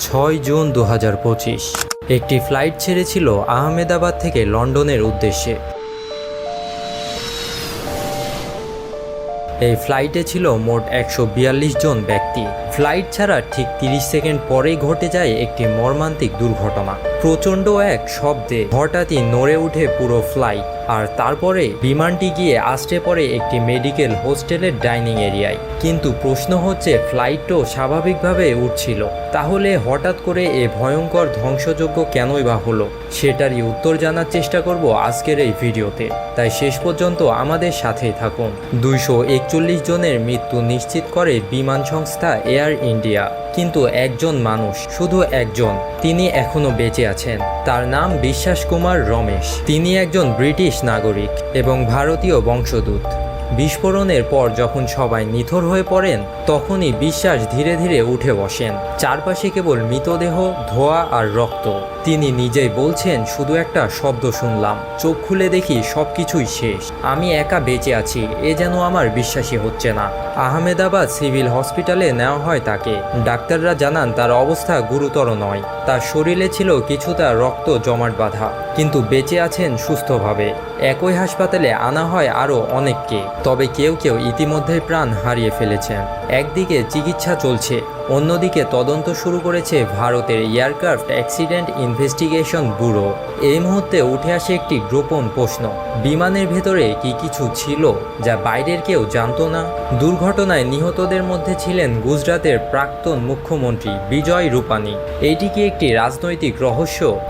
ছয় জুন দু হাজার পঁচিশ। একটি ফ্লাইট ছেড়েছিল আহমেদাবাদ থেকে লন্ডনের উদ্দেশ্যে। এই ফ্লাইটে ছিল মোট একশো বিয়াল্লিশ জন ব্যক্তি। ফ্লাইট ছাড়া ঠিক তিরিশ সেকেন্ড পরেই ঘটে যায় একটি মর্মান্তিক দুর্ঘটনা। প্রচণ্ড এক শব্দে হঠাৎই নড়ে উঠে পুরো ফ্লাইট আর তারপরে বিমানটি গিয়ে আসতে পড়ে একটি মেডিকেল হোস্টেলের ডাইনিং এরিয়ায় কিন্তু প্রশ্ন হচ্ছে ফ্লাইটও স্বাভাবিকভাবে উঠছিল। তাহলে হঠাৎ করে এ ভয়ঙ্কর ধ্বংসযোগ্য কেনই বা হলো? সেটারই উত্তর জানার চেষ্টা করব আজকের এই ভিডিওতে। তাই শেষ পর্যন্ত আমাদের সাথেই থাকুন। দুইশো একচল্লিশ জনের মৃত্যু নিশ্চিত করে বিমান সংস্থা এয়ার ইন্ডিয়া কিন্তু একজন মানুষ, শুধু একজন, তিনি এখনও বেঁচে আছেন। তার নাম বিশ্বাস কুমার রমেশ। তিনি একজন ব্রিটিশ নাগরিক এবং ভারতীয় বংশদূত বিস্ফোরণের পর যখন সবাই নিথর হয়ে পড়েন, তখনই বিশ্বাস ধীরে ধীরে উঠে বসেন। চারপাশে কেবল মৃতদেহ, ধোয়া আর রক্ত। তিনি নিজেই বলছেন, শুধু একটা শব্দ শুনলাম। চোখ খুলে দেখি সব কিছুই শেষ। আমি একা বেঁচে আছি। এ যেন আমার বিশ্বাসই হচ্ছে না। আহমেদাবাদ সিভিল হসপিটালে নেওয়া হয় তাকে। ডাক্তাররা জানান, তার অবস্থা গুরুতর নয়। তার শরীরে ছিল কিছুটা রক্ত জমাট বাঁধা, কিন্তু বেঁচে আছেন সুস্থভাবে। একই হাসপাতালে আনা হয় আরও অনেককে। তবে কেউ কেউ ইতিমধ্যে প্রাণ হারিয়ে ফেলেছেন। একদিকে চিকিৎসা চলছে, অন্যদিকে তদন্ত শুরু করেছে ভারতের এয়ারক্রাফট অ্যাক্সিডেন্ট ইনভেস্টিগেশন ব্যুরো। এই মুহূর্তে উঠে আসে একটি গোপন প্রশ্ন। বিমানের ভেতরে কি কিছু ছিল যা বাইরের কেউ জানত না? দুর্ঘটনায় নিহতদের মধ্যে ছিলেন গুজরাটের প্রাক্তন মুখ্যমন্ত্রী বিজয় রূপানি। এইটি কি একটি রাজনৈতিক রহস্য?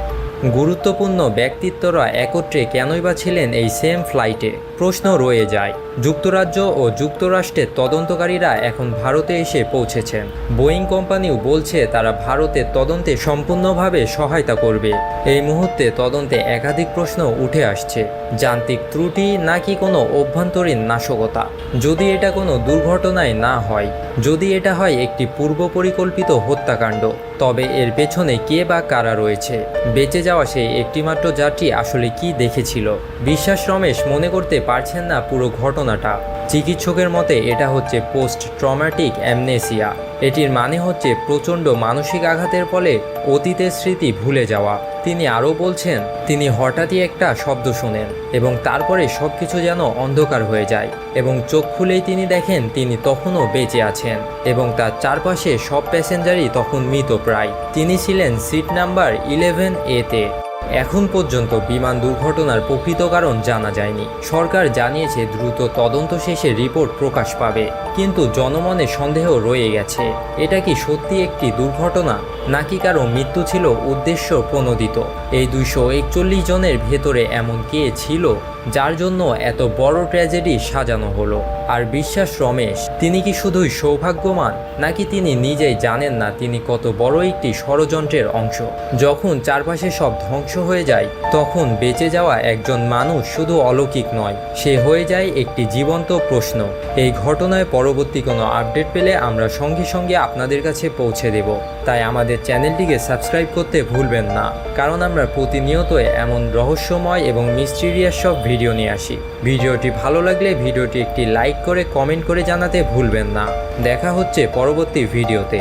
গুরুত্বপূর্ণ ব্যক্তিত্বরা একত্রে কেনই বা ছিলেন এই সেম ফ্লাইটে? প্রশ্ন রয়ে যায়। যুক্তরাজ্য ও যুক্তরাষ্ট্রের তদন্তকারীরা এখন ভারতে এসে পৌঁছেছেন বোয়িং কোম্পানিও বলছে তারা ভারতের তদন্তে সম্পূর্ণভাবে সহায়তা করবে। এই মুহূর্তে তদন্তে একাধিক প্রশ্ন উঠে আসছে। যান্ত্রিক ত্রুটি নাকি কোনো অভ্যন্তরীণ নাশকতা? যদি এটা কোনো দুর্ঘটনায় না হয়, যদি এটা হয় একটি পূর্ব পরিকল্পিত হত্যাকাণ্ড, তবে এর পেছনে কে বা কারা রয়েছে? বেঁচে যাওয়া সেই একটিমাত্র যাত্রী আসলে কি দেখেছিল? বিশ্বাস রমেশ মনে করতে পারছেন না পুরো ঘটনাটা। চিকিৎসকের মতে, এটা হচ্ছে পোস্ট ট্রমাটিক অ্যামনেসিয়া। এটির মানে হচ্ছে প্রচণ্ড মানসিক আঘাতের ফলে অতীতের স্মৃতি ভুলে যাওয়া। তিনি আরও বলছেন, তিনি হঠাৎই একটা শব্দ শোনেন এবং তারপরে সব কিছু যেন অন্ধকার হয়ে যায় এবং চোখ খুলেই তিনি দেখেন তিনি তখনও বেঁচে আছেন এবং তার চারপাশে সব প্যাসেঞ্জারই তখন মৃত প্রায়। তিনি ছিলেন সিট নাম্বার ইলেভেন এতে এখন পর্যন্ত বিমান দুর্ঘটনার প্রকৃত কারণ জানা যায়নি। সরকার জানিয়েছে দ্রুত তদন্ত শেষে রিপোর্ট প্রকাশ পাবে, কিন্তু জনমনে সন্দেহ রয়ে গেছে। এটা কি সত্যি একটি দুর্ঘটনা, নাকি কারও মৃত্যু ছিল উদ্দেশ্য প্রণোদিত? এই দুইশো একচল্লিশ জনের ভেতরে এমন কে ছিল? যার জন্য এত বড় ট্র্যাজেডি সাজানো হলো। আর বিশ্বাস রমেশ, তিনি কি শুধুই সৌভাগ্যবান? নাকি তিনি নিজেই জানেন না তিনি কত বড় একটি ষড়যন্ত্রের অংশ? যখন চারপাশে সব ধ্বংস হয়ে যায়, তখন বেঁচে যাওয়া একজন মানুষ শুধু অলৌকিক নয়, সে হয়ে যায় একটি জীবন্ত প্রশ্ন। এই ঘটনায় পরবর্তী কোনো আপডেট পেলে আমরা সঙ্গে সঙ্গে আপনাদের কাছে পৌঁছে দেব। তাই আমাদের চ্যানেলটিকে সাবস্ক্রাইব করতে ভুলবেন না। কারণ আমরা প্রতিনিয়ত এমন রহস্যময় এবং মিস্টিরিয়াস সব ভিডিও নিয়ে আসি। ভিডিওটি ভালো লাগলে ভিডিওটি একটি লাইক করে কমেন্ট করে জানাতে ভুলবেন না। দেখা হচ্ছে পরবর্তী ভিডিওতে